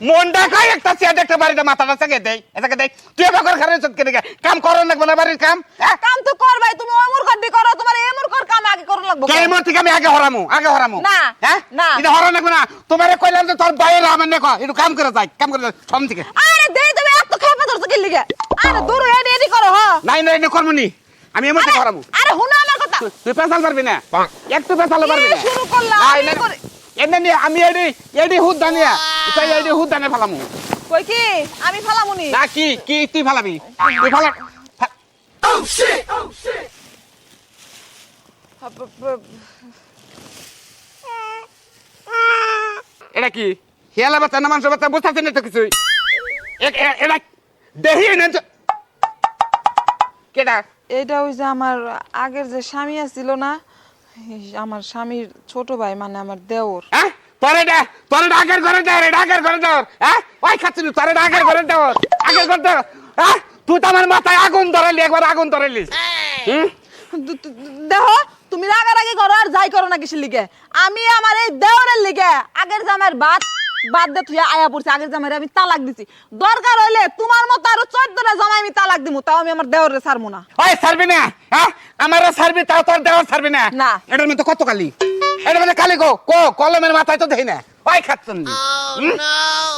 মনটা কয় একটা চেয়ার একটা বাড়িতে মাথাটা চাকে দেই এটাকে দেই। তুই এবার করে খারাপ চটকে দেখে কাম করো না না বাড়ির কাম হ্যাঁ? কাম তো করবাই তুমি ওই মূর্খর দি করো তোমার এই মূর্খর কাম আগে করো লাগবো কে মুহূর্তে আমি আগে হরামু আগে হরামু। না, হ্যাঁ? না। এটা হরা লাগবে না। তোমারে কইলাম যে তোর বাইরে আমার একটু কাম করে যাই কাম করে যাই সম থেকে। আরে দেই তুমি এত খেপা ধরছো কি লিগে? আরে দূর এডি এডি করো হ। নাই নাই না। করমুনি আমি এই মুহূর্তে আরে হরামু। আরে হুনা আমার কথা। তুই- পেছাল পারবি না? একটু পেছাল পারবি না? শুরু করলাম, নাই, আমি না, করে- এমনি আমি এডি এডি হুদ দানিয়া। তাই ফেলামু। কই কি? আমি ফালামুনি। না কি কি তুই ফেলাবি। তুই ফেলা ফে- এটা কি? হিয়ালা বাচ্চা না বাচ্চা? বুঝতে না তো কিছুই? এটা দেহি না তো কেটা এটা ওই যে আমার আগের যে স্বামী আছিল না আমার স্বামীর ছোট ভাই মানে আমার দেওর। হ্যাঁ? তোর তোর এটা ঘরে আগের ঘরে হ্যাঁ ওই খাচ্ছিস তোর আগের ঘরে আগের ঘরে হ্যাঁ তুই তো আমার মাথায় আগুন ধরালি, একবার আগুন ধরালিস। হুম? দু- দু- দু- দেহ, তুমি রাগারাগি করো আর যাই করো না কিসের লিগে। আমি আমার এই দেওরের লিগে আগের জামের বাদ বাদ দে তুই আয়া পড়ছি, আগের জামের আমি তালাক দিছি। দরকার হইলে তোমার আমি তালাক দিমু তাও আমি আমার দেওয়ারে ছাড়মু না। ওই ছাড়বি না হ্যাঁ? আমার ছাড়বি তাও তোর দেওয়ার ছাড়বি না। না। এটার মধ্যে কত কালি? এটা মানে কালি গো কো কলমের মাথায় তো দেই না। ওই খাচ্ছেন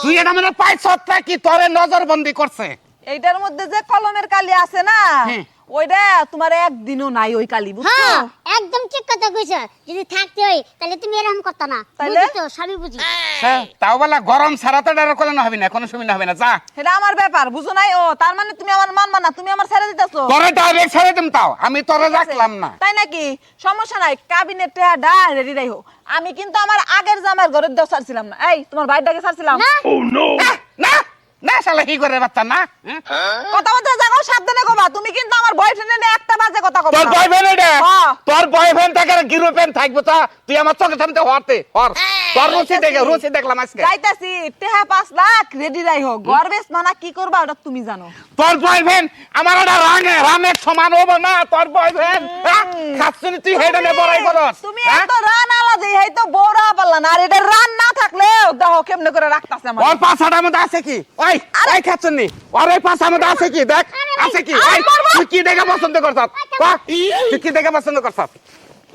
তুই এটা মানে পাই সত্তা কি তোরে নজর বন্দি করছে? এইটার মধ্যে যে কলমের কালি আছে না হ্যাঁ। ওইটা তোমার একদিনও নাই ওই কালি বুঝছ? হ্যাঁ একদম ঠিক কথা কইছ। যদি থাকতে হই তাহলে তুমি এরকম করতে না? বুঝি তো সবই বুঝি। হ্যাঁ তাও বলা গরম ছাড়া তো ডার করলে হবে না কোনো সুবিধা হবে না যা। এটা আমার ব্যাপার বুঝো নাই? ও তার মানে তুমি আমার মানবা না তুমি আমার ছেড়ে দিতেছো? তোরে ডাইরেক্ট ছেড়ে দিম তাও আমি তোরে রাখলাম না। তাই নাকি? সমস্যা নাই কাবিনেটে ডা রেডি রাখো আমি কিন্তু আমার আগের জামার ঘরের দেও ছাড়ছিলাম না। এই তোমার ভাইটাকে ছাড়ছিলাম। না। না না না শালা কি করে বাচ্চা না? কথা বলতে যাও সাবধানে কবা। তুমি কিন্তু আমার বয়ফ্রেন্ড নিয়ে একটা বাজে কথা কবা তোর। বয়ফ্রেন্ড এটা হ্যাঁ। তোর বয়ফ্রেন্ড থাকে গিরোপেন থাকব তা? তুই আমার চোখে সামনে হরতে হর। তোর রুচি দেখে রুচি দেখলাম আজকে। যাইতাছি টেহা পাঁচ লাখ রেডি রাখো ঘর বেশ না কি করবা ওটা তুমি জানো। তোর বয়ফ্রেন্ড আমার ওটা রাঙে রামের সমান হব না তোর বয়ফ্রেন্ড খাচ্ছিস তুই হেডে নে বড়াই করস। তুমি হ্যাঁ? এত রান এই তো বৌরা পারলা না আর এটা রান না থাকলে কেমনে করে রাখতাছে আমার ওর পাছাটার মধ্যে আছে কি? ওই আরে- ওই খাচ্ছেন নি। ওর ওই পাছার মধ্যে আছে কি? দেখ আছে কি? ওই, তুই কি দেখে পছন্দ করছস? কহ, তুই কি দেখে পছন্দ করছস?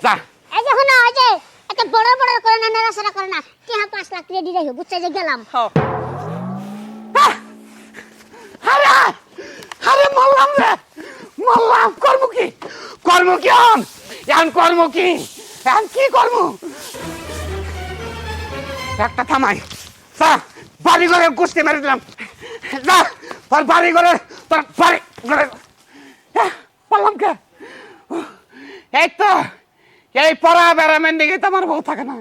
যা। এই যে ওই যে একটা বড় বড় করে না নাড়াচাড়া করে না। কি হ্যাঁ পাঁচ লাখ রেডি রাখো বুঝছে যে গেলাম। হ্যাঁ। আরে আরে মরলাম রে। মরলাম। কর্ম কি? কর্ম কি আন এখন কর্ম কি? এখন কি কর্ম? একটা থামাই। যা বাড়ি ঘরে কুস্তি মেরে দিলাম। যা, তোর বাড়ি ঘরে তোর বাড়ি ঘরে পারলাম কে? এই তো, এই পড়া বেড়ামেন দিকে তোমার বউ থাকে না।